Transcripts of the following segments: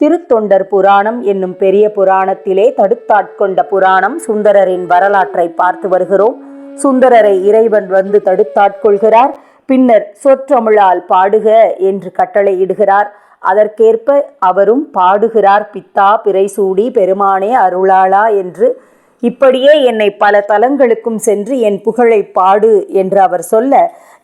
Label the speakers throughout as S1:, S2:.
S1: திருத்தொண்டர் புராணம் என்னும் பெரிய புராணத்திலே தடுத்தாட்கொண்ட புராணம் சுந்தரரின் வரலாற்றை பார்த்து வருகிறோம். சுந்தரரை இறைவன் வந்து தடுத்தாட்கொள்கிறார். பின்னர் சொற்றமிழால் பாடுக என்று கட்டளையிடுகிறார் அதற்கேற்ப அவரும் பாடுகிறார் பித்தா பிறைசூடி பெருமானே அருளாளா என்று. இப்படியே என்னை பல தலங்களுக்கும் சென்று என் புகழை பாடு என்று அவர் சொல்ல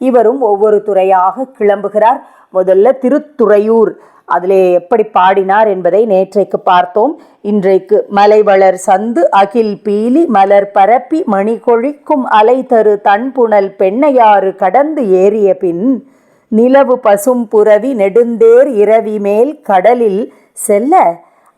S1: இவரும் ஒவ்வொரு துறையாக கிளம்புகிறார். முதல்ல திருத்துறையூர் அதிலே எப்படி பாடினார் என்பதை நேற்றைக்கு பார்த்தோம். இன்றைக்கு மலைவளர் சந்து அகில் பீலி மலர் பரப்பி மணி கொழிக்கும் அலை தரு தன்புணல் பெண்ணையாறு கடந்து ஏறிய பின் நிலவு பசும் புரவி நெடுந்தேர் இரவி மேல் கடலில் செல்ல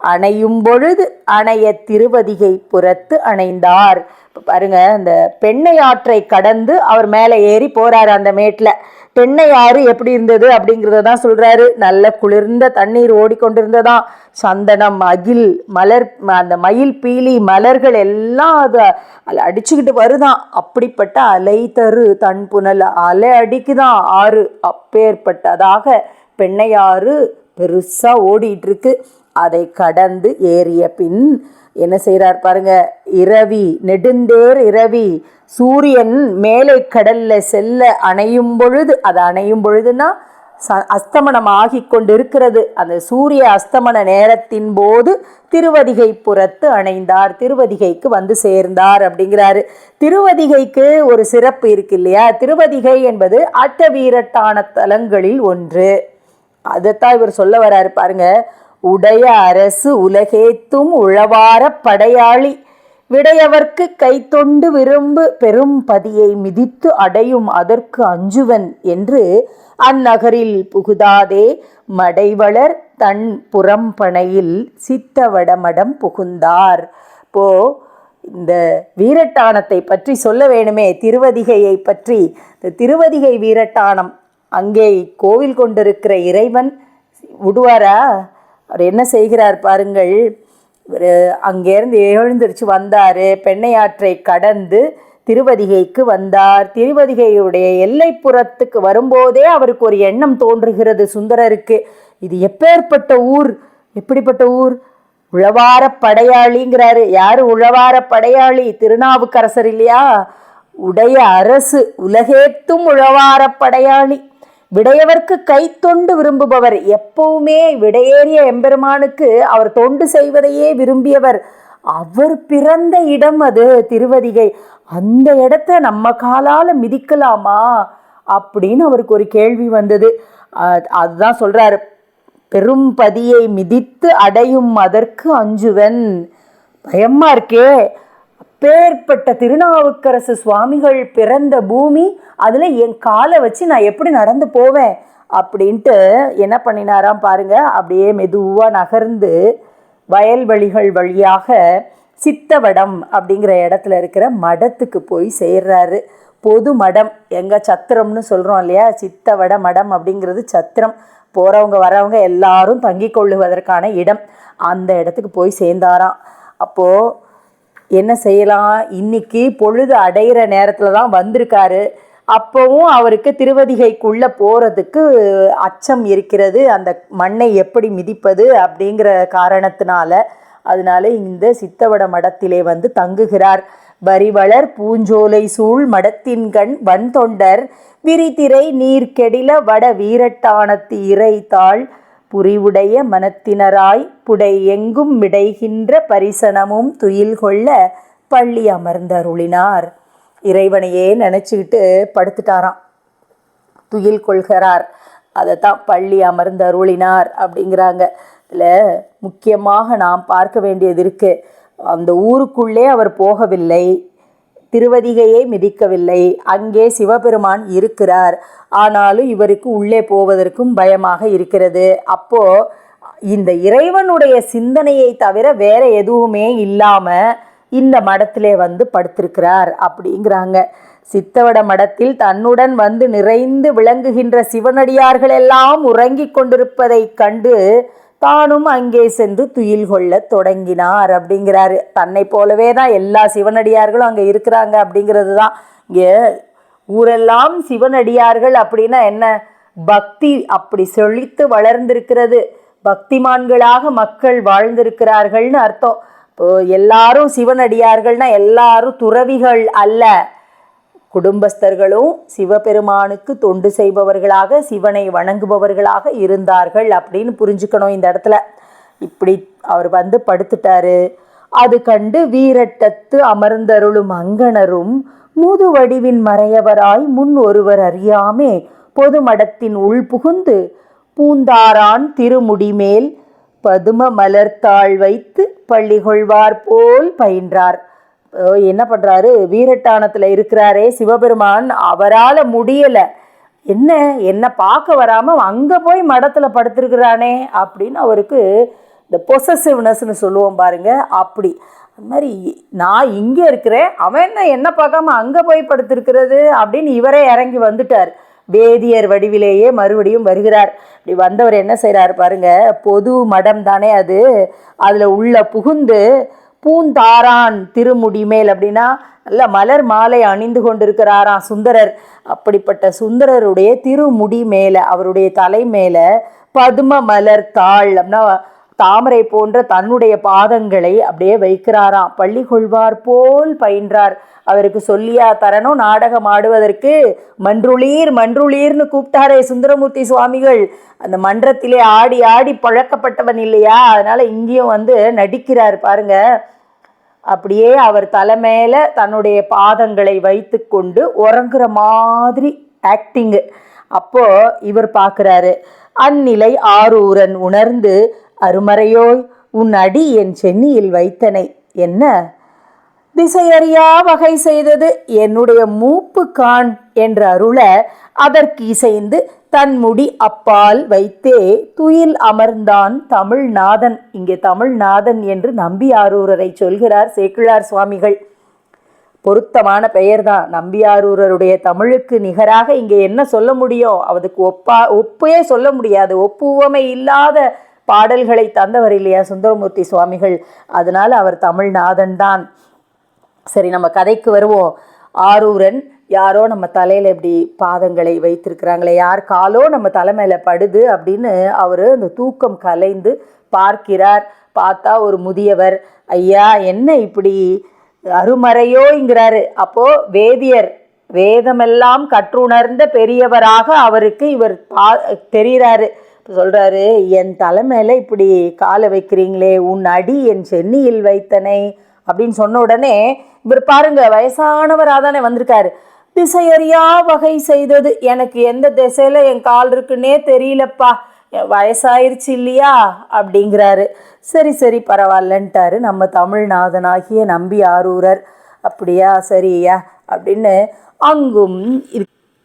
S1: அணையும் பொழுது அணைய திருவதிகை புறத்து அணைந்தார். பாருங்க அந்த பெண்ணையாற்றை கடந்து அவர் மேலே ஏறி போறாரு அந்த மேட்ல பெண்ணையாறு எப்படி இருந்தது அப்படிங்கிறத தான் சொல்றாரு. நல்ல குளிர்ந்த தண்ணீர் ஓடிக்கொண்டிருந்ததாம். சந்தனம் அகில் மலர் அந்த மயில் பீலி மலர்கள் எல்லாம் அதை அடிச்சுக்கிட்டு வருதான் அப்படிப்பட்ட அலை தரு தன் புனல் அலை அடிக்குதான் ஆறு அப்பேற்பட்டதாக பெண்ணையாறு பெருசாக ஓடிட்டு இருக்கு. அதை கடந்து ஏறிய பின் என்ன செய்கிறார் பாருங்க இரவி நெடுந்தேர் இரவி சூரியன் மேலே கடல்ல செல்ல அணையும் பொழுது அது அணையும் பொழுதுனா ச அஸ்தமனம் ஆகி கொண்டிருக்கிறது. அந்த சூரிய அஸ்தமன நேரத்தின் போது திருவதிகை புறத்து அணைந்தார். திருவதிகைக்கு வந்து சேர்ந்தார் அப்படிங்கிறாரு. திருவதிகைக்கு ஒரு சிறப்பு இருக்கு இல்லையா? திருவதிகை என்பது அட்டவீரட்டான தலங்களில் ஒன்று. அதைத்தான் இவர் சொல்ல வராரு பாருங்க உடைய அரசு உலகேத்தும் உழவார படையாளி. விடையவர்க்கு கைத்தொண்டு விரும்பு பெரும் பதியை மிதித்து அடையும் அதற்கு அஞ்சுவன் என்று அந்நகரில் புகுதாதே மடைவளர் தன் புறம்பனையில் சித்தவடமடம் புகுந்தார். போ இந்த வீரட்டானத்தை பற்றி சொல்ல வேணுமே? திருவதிகையை பற்றி. இந்த திருவதிகை வீரட்டானம் அங்கே கோவில் கொண்டிருக்கிற இறைவன் விடுவாரா அவர் என்ன செய்கிறார் பாருங்கள். அங்கேருந்து எழுந்திருச்சு வந்தார். பெண்ணையாற்றை கடந்து திருவதிகைக்கு வந்தார். திருவதிகையுடைய எல்லைப்புறத்துக்கு வரும்போதே அவருக்கு ஒரு எண்ணம் தோன்றுகிறது சுந்தரருக்கு. இது எப்பேற்பட்ட ஊர்? எப்படிப்பட்ட ஊர்? உழவார படையாளிங்கிறாரு. யார் உழவார படையாளி? திருநாவுக்கரசர் இல்லையா? உடைய அரசு. உலகேத்தும் உழவார படையாளி. விடையவர்க்கு கை தொண்டு விரும்புபவர். எப்பவுமே விடையேறிய எம்பெருமானுக்கு அவர் தொண்டு செய்வதையே விரும்பியவர். அவர் பிறந்த இடம் அது திருவதிகை. அந்த இடத்த நம்ம காலால் மிதிக்கலாமா? அப்படின்னு அவருக்கு ஒரு கேள்வி வந்தது. அதுதான் சொல்கிறாரு பெரும் பதியை மிதித்து அடையும் அதற்கு அஞ்சுவன். பயமாக இருக்கே. அப்பேற்பட்ட திருநாவுக்கரசு சுவாமிகள் பிறந்த பூமி அதில் என் காலை வச்சு நான் எப்படி நடந்து போவேன் அப்படின்ட்டு என்ன பண்ணினாராம் பாருங்க. அப்படியே மெதுவாக நகர்ந்து வயல்வெளிகள் வழியாக சித்தவடம் அப்படிங்கிற இடத்துல இருக்கிற மடத்துக்கு போய் சேர்றாரு. பொது மடம் எங்கே சத்திரம்னு சொல்கிறோம் இல்லையா? சித்தவட மடம் அப்படிங்கிறது சத்திரம். போகிறவங்க வரவங்க எல்லாரும் தங்கி கொள்ளுவதற்கான இடம். அந்த இடத்துக்கு போய் சேர்ந்தாராம். அப்போது என்ன செய்யலாம்? இன்னைக்கு பொழுது அடையிற நேரத்தில் தான் வந்திருக்காரு. அப்போவும் அவருக்கு திருவதிகைக்குள்ளே போகிறதுக்கு அச்சம் இருக்கிறது. அந்த மண்ணை எப்படி மிதிப்பது அப்படிங்கிற காரணத்தினால அதனால இந்த சித்தவட மடத்திலே வந்து தங்குகிறார். வரிவளர் பூஞ்சோலை சூழ் மடத்தின்கண் வன்தொண்டர். விரிதிரை நீர் கெடில வட வீரட்டானத்து இறை தாள். புரிவுடைய மனத்தினராய் புடை எங்கும் விடைகின்ற பரிசனமும் துயில் கொள்ள பள்ளி அமர்ந்தருளினார். இறைவனையே நினச்சிக்கிட்டு படுத்துட்டாராம். துயில் கொள்கிறார். அதை தான் பள்ளி அமர்ந்தருளினார் அப்படிங்கிறாங்க. இதில் முக்கியமாக நாம் பார்க்க வேண்டியது இருக்குது அந்த ஊருக்குள்ளே அவர் போகவில்லை. திருவதிகையை மிதிக்கவில்லை. அங்கே சிவபெருமான் இருக்கிறார். ஆனாலும் இவருக்கு உள்ளே போவதற்கும் பயமாக இருக்கிறது. அப்போ இந்த இறைவனுடைய சிந்தனையை தவிர வேற எதுவுமே இல்லாம இந்த மடத்திலே வந்து படுத்திருக்கிறார் அப்படிங்கிறாங்க. சித்தவட மடத்தில் தன்னுடன் வந்து நிறைந்து விளங்குகின்ற சிவனடியார்கள் எல்லாம் உறங்கிக் கொண்டிருப்பதைக் கண்டு தானும் அங்கே சென்று துயில் கொள்ளத் தொடங்கினார் அப்படிங்கிறாரு. தன்னை போலவே தான் எல்லா சிவனடியார்களும் அங்கே இருக்கிறாங்க அப்படிங்கிறது தான் இங்கே ஊரெல்லாம் சிவனடியார்கள் அப்படின்னா என்ன? பக்தி அப்படி செழித்து வளர்ந்திருக்கிறது. பக்திமான்களாக மக்கள் வாழ்ந்திருக்கிறார்கள்னு அர்த்தம். இப்போ எல்லாரும் சிவனடியார்கள்னா எல்லாரும் துறவிகள் அல்ல. குடும்பஸ்தர்களும் சிவபெருமானுக்கு தொண்டு செய்பவர்களாக சிவனை வணங்குபவர்களாக இருந்தார்கள் அப்படின்னு புரிஞ்சுக்கணும் இந்த இடத்துல. இப்படி அவர் வந்து படுத்துட்டாரு. அது கண்டு வீரட்டத்து அமர்ந்தருளும் அங்கணரும் முதுவடிவின் மறையவராய் முன் ஒருவர் அறியாமே பொதுமடத்தின் உள் புகுந்து பூந்தாரான் திருமுடிமேல் பதும மலர்த்தாள் வைத்து பள்ளி கொள்வார் போல் பயின்றார். என்ன பண்ணுறாரு வீரட்டானத்தில் இருக்கிறாரே சிவபெருமான். அவரால் முடியலை. என்ன? என்னை பார்க்க வராமல் அங்கே போய் மடத்தில் படுத்திருக்கிறானே அப்படின்னு அவருக்கு இந்த பொசசிவ்னஸ்னு சொல்லுவோம் பாருங்க அப்படி. அது மாதிரி நான் இங்கே இருக்கிறேன். அவன் என்ன என்ன பார்க்காம அங்கே போய் படுத்திருக்கிறது அப்படின்னு இவரே இறங்கி வந்துட்டார். வேதியர் வடிவிலேயே மறுபடியும் வருகிறார். இப்படி வந்தவர் என்ன செய்கிறார் பாருங்க பொது மடம் தானே அது. அதில் உள்ள புகுந்து பூந்தாரான் திருமுடி மேல் அப்படின்னா நல்ல மலர் மாலை அணிந்து கொண்டிருக்கிறாராம் சுந்தரர். அப்படிப்பட்ட சுந்தரருடைய திருமுடி மேலே அவருடைய தலை மேலே பதும மலர் தாள் அப்படின்னா தாமரை போன்ற தன்னுடைய பாதங்களை அப்படியே வைக்கிறாராம். பள்ளி கொள்வார் போல் பயின்றார். அவருக்கு சொல்லியா தரணும் நாடகம் ஆடுவதற்கு? மன்றுளீர் மன்றுளீர்னு கூப்பிட்டாரே சுந்தரமூர்த்தி சுவாமிகள். அந்த மன்றத்திலே ஆடி ஆடி பழக்கப்பட்டவன் இல்லையா? அதனால இங்கேயும் வந்து நடிக்கிறார் பாருங்க. அப்படியே அவர் தலை தன்னுடைய பாதங்களை வைத்துக்கொண்டு உறங்குற மாதிரி ஆக்டிங்கு அப்போது இவர் பார்க்குறாரு அந்நிலை ஆரூரன் உணர்ந்து அருமறையோய் உன் அடி என் சென்னியில் வைத்தனை. என்ன? திசையறியா வகை செய்தது என்னுடைய மூப்பு கான் என்ற அருள அதற்கு இசைந்து தன் முடி அப்பால் வைத்தே துயில் அமர்ந்தான் தமிழ்நாதன் இங்கே தமிழ்நாதன் என்று நம்பியாரூரரை சொல்கிறார் சேக்கிழார் சுவாமிகள். பொருத்தமான பெயர்தான். நம்பியாரூரருடைய தமிழுக்கு நிகராக இங்கே என்ன சொல்ல முடியும்? அதுக்கு ஒப்பா ஒப்பே சொல்ல முடியாது. ஒப்புவமை இல்லாத பாடல்களை தந்தவர் இல்லையா சுந்தரமூர்த்தி சுவாமிகள். அதனால் அவர் தமிழ்நாதன் தான் சரி நம்ம கதைக்கு வருவோம். ஆரூரன் யாரோ நம்ம தலையில் இப்படி பாதங்களை வைத்திருக்கிறாங்களே யார் காலோ நம்ம தலை மேலே படுது அப்படின்னு அவர் அந்த தூக்கம் கலைந்து பார்க்கிறார். பார்த்தா ஒரு முதியவர் ஐயா என்ன இப்படி அருமறையோங்கிறாரு? அப்போது வேதியர் வேதமெல்லாம் கற்றுணர்ந்த பெரியவராக அவருக்கு இவர் பா தெரிகிறாரு. சொல்கிறாரு என் தலைமையில இப்படி காலை வைக்கிறீங்களே உன் அடி என் சென்னியில் வைத்தனை. அப்படின்னு சொன்ன உடனே இவர் பாருங்க வயசானவராக தானே வந்திருக்காரு. திசையறியா வகை செய்தது. எனக்கு எந்த திசையில் என் கால் இருக்குன்னே தெரியலப்பா. வயசாயிருச்சு இல்லையா? அப்படிங்கிறாரு. சரி சரி பரவாயில்லன்ட்டாரு. நம்ம தமிழ்நாதனாகிய நம்பி ஆரூரர். அப்படியா? சரியா? அப்படின்னு அங்கும்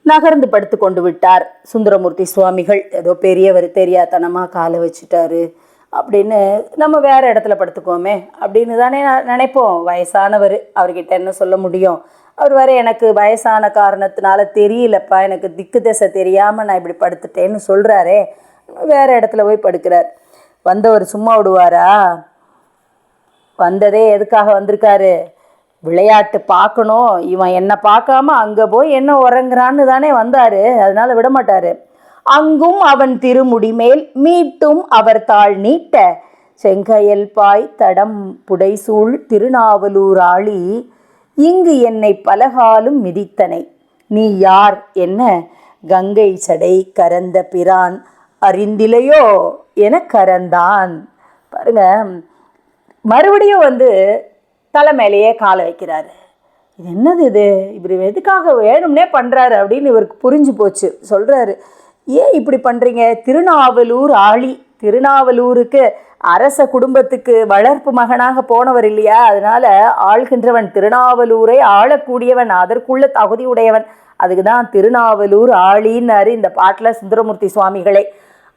S1: நகர்ந்து படுத்து கொண்டு விட்டார் சுந்தரமூர்த்தி சுவாமிகள். ஏதோ பெரியவர் தெரியாதனமாக காலை வச்சுட்டாரு. அப்படின்னு நம்ம வேறு இடத்துல படுத்துக்கோமே அப்படின்னு தானே நான் நினைப்போம். வயசானவர் அவர்கிட்ட என்ன சொல்ல முடியும்? அவர் வேறு எனக்கு வயசான காரணத்தினால தெரியலப்பா எனக்கு திக்கு திசை தெரியாமல் நான் இப்படி படுத்துட்டேன்னு சொல்கிறாரே வேறு இடத்துல போய் படுக்கிறார். வந்தவர் சும்மா விடுவாரா? வந்ததே எதுக்காக வந்திருக்காரு? விளையாட்டு பார்க்கணும். இவன் என்னை பார்க்காம அங்கே போய் என்ன உறங்குறான்னு தானே வந்தார். அதனால விட மாட்டார் அங்கும் அவன் திருமுடிமேல் மீட்டும் அவர் தாழ் நீட்ட. செங்கையல் பாய் தடம் புடைசூழ் திருநாவலூர் ஆளி இங்கு என்னை பலகாலும் மிதித்தனை. நீ யார் என்ன? கங்கை சடை கரந்த பிரான் அறிந்திலையோ என கரந்தான். பாருங்க மறுபடியும் வந்து தலை மேலேயே காலை வைக்கிறாரு. இது என்னது இது? இவர் எதுக்காக வேணும்னே பண்ணுறாரு அப்படின்னு இவருக்கு புரிஞ்சு போச்சு. சொல்கிறாரு ஏன் இப்படி பண்ணுறீங்க திருநாவலூர் ஆளி. திருநாவலூருக்கு அரச குடும்பத்துக்கு வளர்ப்பு மகனாக போனவர் இல்லையா? அதனால் ஆள்கின்றவன் திருநாவலூரை ஆளக்கூடியவன் அதற்குள்ள தகுதி உடையவன். அதுக்கு தான் திருநாவலூர் ஆளின்னாரு இந்த பாட்டில் சுந்தரமூர்த்தி சுவாமிகளே.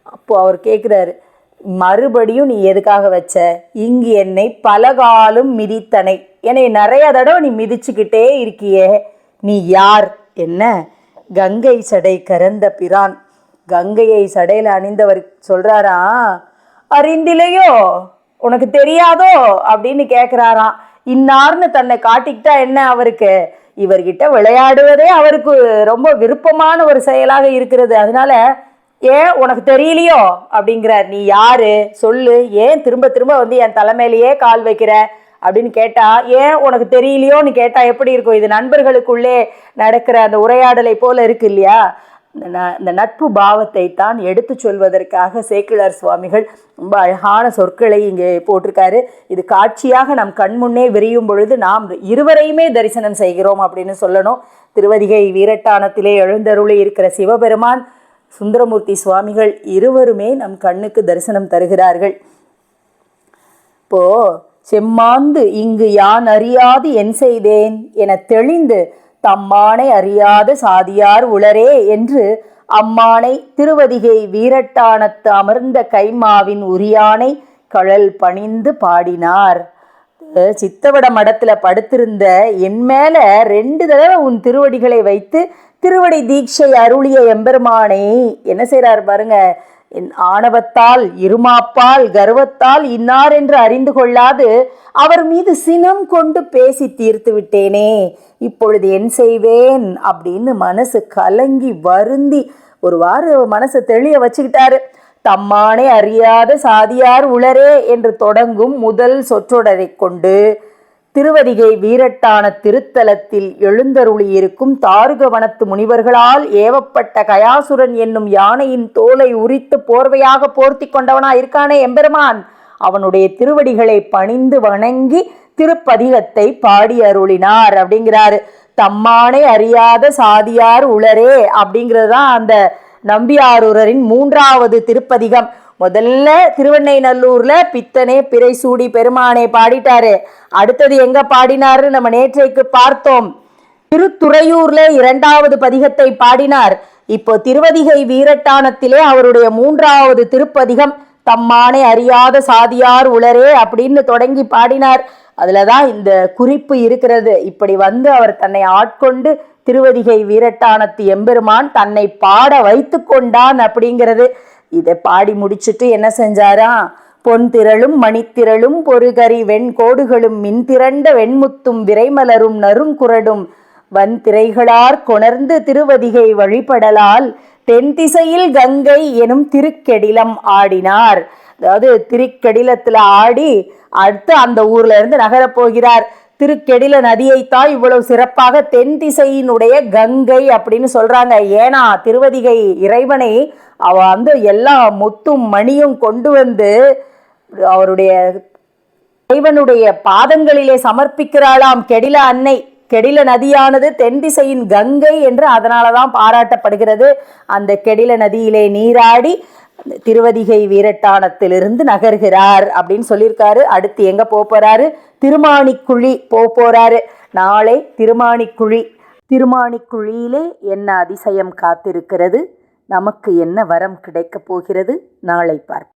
S1: அப்போது அவர் கேட்குறாரு மறுபடியும் நீ எதுக்காக வச்ச? இங்கு என்னை பலகாலும் மிதித்தனை. என்னை நிறைய தடவை நீ மிதிச்சுக்கிட்டே இருக்கியே. நீ யார்? என்ன? கங்கை சடை கரந்த பிரான். கங்கையை சடையில் அணிந்தவர் சொல்கிறாரா அறிந்திலையோ? உனக்கு தெரியாதோ? அப்படின்னு கேட்குறாராம் இன்னார்னு தன்னை காட்டிக்கிட்டா என்ன அவருக்கு? இவர்கிட்ட விளையாடுவதே அவருக்கு ரொம்ப விருப்பமான ஒரு செயலாக இருக்கிறது. அதனால ஏன் உனக்கு தெரியலையோ? அப்படிங்கிறார். நீ யாரு? சொல்லு. ஏன் திரும்ப திரும்ப வந்து என் தலைமையிலேயே கால் வைக்கிற? அப்படின்னு கேட்டா ஏன் உனக்கு தெரியலையோன்னு கேட்டா எப்படி இருக்கும்? இது நண்பர்களுக்குள்ளே நடக்கிற அந்த உரையாடலை போல இருக்கு இல்லையா? இந்த ந- இந்த நட்பு பாவத்தை தான் எடுத்து சொல்வதற்காக சேக்கிழார் சுவாமிகள் ரொம்ப அழகான சொற்களை இங்கே போட்டிருக்காரு. இது காட்சியாக நம் கண் முன்னே விரியும் பொழுது நாம் இருவரையுமே தரிசனம் செய்கிறோம் அப்படின்னு சொல்லணும். திருவதிகை வீரட்டானத்திலே எழுந்தருளி இருக்கிற சிவபெருமான் சுந்தரமூர்த்தி சுவாமிகள் இருவருமே நம் கண்ணுக்கு தரிசனம் தருகிறார்கள். இப்போ செம்மாந்து இங்கு யான் அறியாது என் செய்தேன் என தெளிந்து தம்மானை அறியாத சாதியார் உளரே என்று அம்மானை திருவதிகை வீரட்டானத்து அமர்ந்த கைமாவின் உரியானை கழல் பணிந்து பாடினார். சித்தவட மடத்துல படுத்திருந்த என் மேல ரெண்டு தடவை உன் திருவடிகளை வைத்து திருவடி தீட்சை அருளிய எம்பெருமானை என்ன செய்கிறார் பாருங்க என் ஆணவத்தால் இருமாப்பால் கர்வத்தால் இன்னார் என்று அறிந்து கொள்ளாது அவர் மீது சினம் கொண்டு பேசி தீர்த்து விட்டேனே. இப்பொழுது என் செய்வேன் அப்படின்னு மனசு கலங்கி வருந்தி ஒருவாறு மனசு மனசை தெளிய வச்சுக்கிட்டாரு. தம்மானே அறியாத சாதியார் உளரே என்று தொடங்கும் முதல் சொற்றொடரைக் கொண்டு திருவதிகை வீரட்டான திருத்தலத்தில் எழுந்தருளியிருக்கும் தாருகவனத்து முனிவர்களால் ஏவப்பட்ட கயாசுரன் என்னும் யானையின் தோலை உரித்து போர்வையாக போர்த்தி கொண்டவனா இருக்கானே எம்பெருமான். அவனுடைய திருவடிகளை பணிந்து வணங்கி திருப்பதிகத்தை பாடி அருளினார் அப்படிங்கிறாரு. தம்மானே அறியாத சாதியார் உளரே அப்படிங்கிறது தான் அந்த நம்பியாரூரரின் மூன்றாவது திருப்பதிகம். முதல்ல திருவெண்ணைநல்லூர்ல பித்தனே பிறை சூடி பெருமானே பாடிட்டாரு. அடுத்தது எங்க பாடினாரு? நம்ம நேற்றைக்கு பார்த்தோம். திருத்துறையூர்ல இரண்டாவது பதிகத்தை பாடினார். இப்போ திருவதிகை வீரட்டானத்திலே அவருடைய மூன்றாவது திருப்பதிகம் தம்மானை அறியாத சாதியார் உளரே அப்படின்னு தொடங்கி பாடினார். அதுலதான் இந்த குறிப்பு இருக்கிறது. இப்படி வந்து அவர் தன்னை ஆட்கொண்டு திருவதிகை வீரட்டானத்து எம்பெருமான் தன்னை பாட வைத்து கொண்டான் அப்படிங்கிறது. இதை பாடி முடிச்சிட்டு என்ன செஞ்சாரா? பொன் திரளும் மணித்திரளும் பொறுகரி வெண்கோடுகளும் மின்திரண்ட வெண்முத்தும் விரைமலரும் நறுங்குரடும் வன்திரைகளார் கொணர்ந்து திருவதிகை வழிபடலால் தென் திசையில் கங்கை எனும் திருக்கெடிலம் ஆடினார். அதாவது திருக்கெடிலத்தில் ஆடி அடுத்து அந்த ஊர்ல இருந்து நகரப் போகிறார். திருக்கெடில நதியைத்தான் இவ்வளவு சிறப்பாக தென் திசையினுடைய கங்கை அப்படின்னு சொல்றாங்க. ஏன்னா திருவதிகை இறைவனை அவ வந்து எல்லா முத்தும் மணியும் கொண்டு வந்து அவருடைய இறைவனுடைய பாதங்களிலே சமர்ப்பிக்கிறாளாம். கெடில அன்னை கெடில நதியானது தென் திசையின் கங்கை என்று அதனாலதான் பாராட்டப்படுகிறது. அந்த கெடில நதியிலே நீராடி திருவதிகை வீரட்டானத்திலிருந்து நகர்கிறார் அப்படின்னு சொல்லியிருக்காரு. அடுத்து எங்க போக போறாரு? திருமாணிக்குழி போக போறாரு. நாளை திருமாணிக்குழி திருமாணிக்குழியிலே என்ன அதிசயம் காத்திருக்கிறது? நமக்கு என்ன வரம் கிடைக்கப் போகிறது? நாளை பார்ப்போம்.